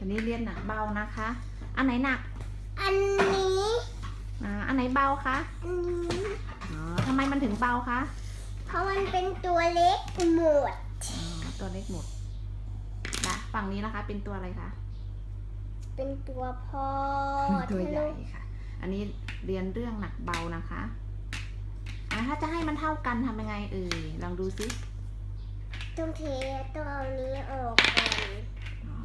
อันนี้เรียนหนักเบานะคะ อันไหนหนัก อันนี้อ่าอันไหนเบาคะอันนี้ อ๋อทำไมมันถึงเบาคะเพราะมันเป็นตัวเล็กหมด อ๋อตัวเล็กหมดนะฝั่งนี้นะคะ เป็นตัวอะไรคะเป็นตัวพ่อตัวใหญ่ค่ะ อันนี้เรียนเรื่องหนักเบานะคะอะถ้าจะให้มันเท่ากันทำยังไงเอ่ยลองดูซิ ต้องเทตัวนี้ออกก่อน อ๋อ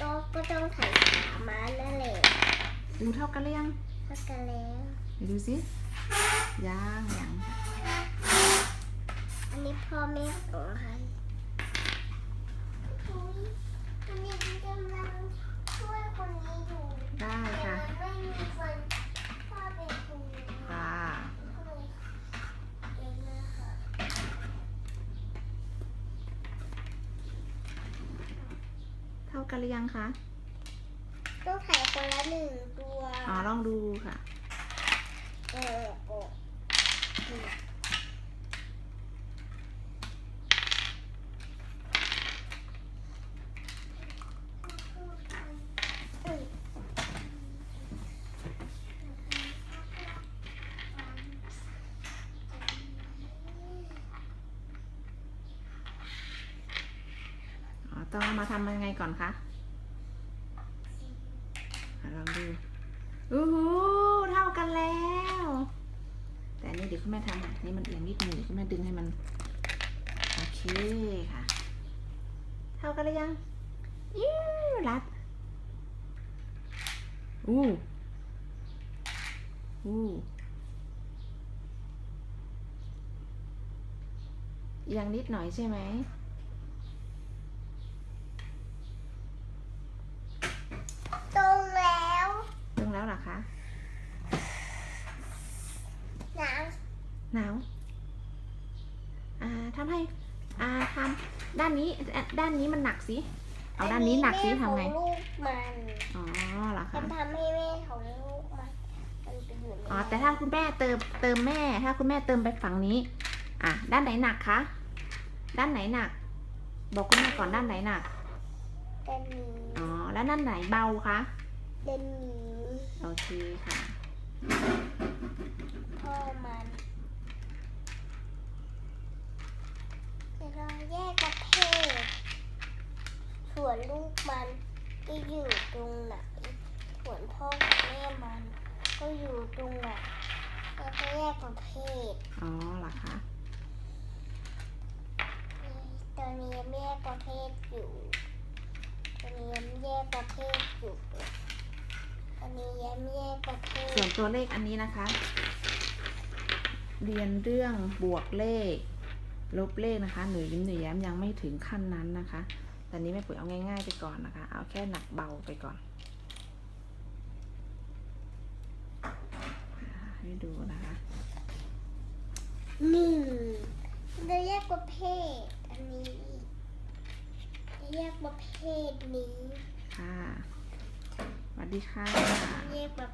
ตัวก็ต้องไถ่ขามานั่นแหละดูเท่ากันหรือยังเท่ากันแล้วเดี๋ยวดูซิยังยังค่ะอันนี้พ่อแม่ของฉันอันนี้กำลังช่วยคนนี้อยู่ ได้ แต่ ค่ะ มันไม่มีคนพ่อเป็นครู ค่ะ เองนะคะ เท่ากันหรือยังคะ ต้องถ่ายคนละหนึ่งตัว อ๋อลองดูค่ะ เออโอ้อุ๊ย อ๋อ ต้องเอามาทำยังไงก่อนคะลองดูอู้หูเท่ากันแล้ว แต่นี่เดี๋ยวคุณแม่ทำอะนี่มันเอียงนิดหนึ่งคุณแม่ดึงให้มัน โอเคค่ะ เท่ากันหรือยังยิ้วรัด อู้อู้เอียงนิดหน่อยใช่ไหม ตรงแล้ว ดึงแล้วเหรอคะ น้ หนาวอ่าทำให้อ่าทำด้านนี้อะด้านนี้มันหนักสิำเอาด้านนี้หนักสิแม่ทำไงของลูกมันอ๋อเหรอฉัคะนทำให้แม่ของลูกมันมันไปอยู่ในอ๋อแต่ถ้าคุณแม่เติมเติมแม่ ถ้าคุณแม่เติมไปฝั่งนี้ อะ ด้านไหนหนักคะด้านไหนหนัก บอกคุณแม่ก่อนด้านไหนหนักด้านนี้อ๋อแล้วด้านไหนเบาคะด้านนี้โอเคค่ะ พ่อมันแต่เราแยกประเภท ส่วนลูกมันก็อยู่ตรงไหน ส่วนพ่อกับแม่มันก็อยู่ตรงไหนแล้วก็แยกประเภท อ๋อเหรอคะตอนนี้แยกประเภทอยู่ตอนนี้แยกประเภทอยู่ตอนนี้ย้ำแยกประเภท ส่วนตัวเลขอันนี้นะคะ เรียนเรื่องบวกเลข ลบเลขนะคะ หนูยิ้มหนูแย้มยังไม่ถึงขั้นนั้นนะคะ แต่นี้แม่ปุ๋ยเอาง่าย ๆ ไปก่อนนะคะ เอาแค่หนักเบาไปก่อนอ่าให้ดูนะคะหนึ่งเราแยกประเภทอันนี้เราแยกประเภทนี้ค่ะสวัสดีค่ะ แยกประเภท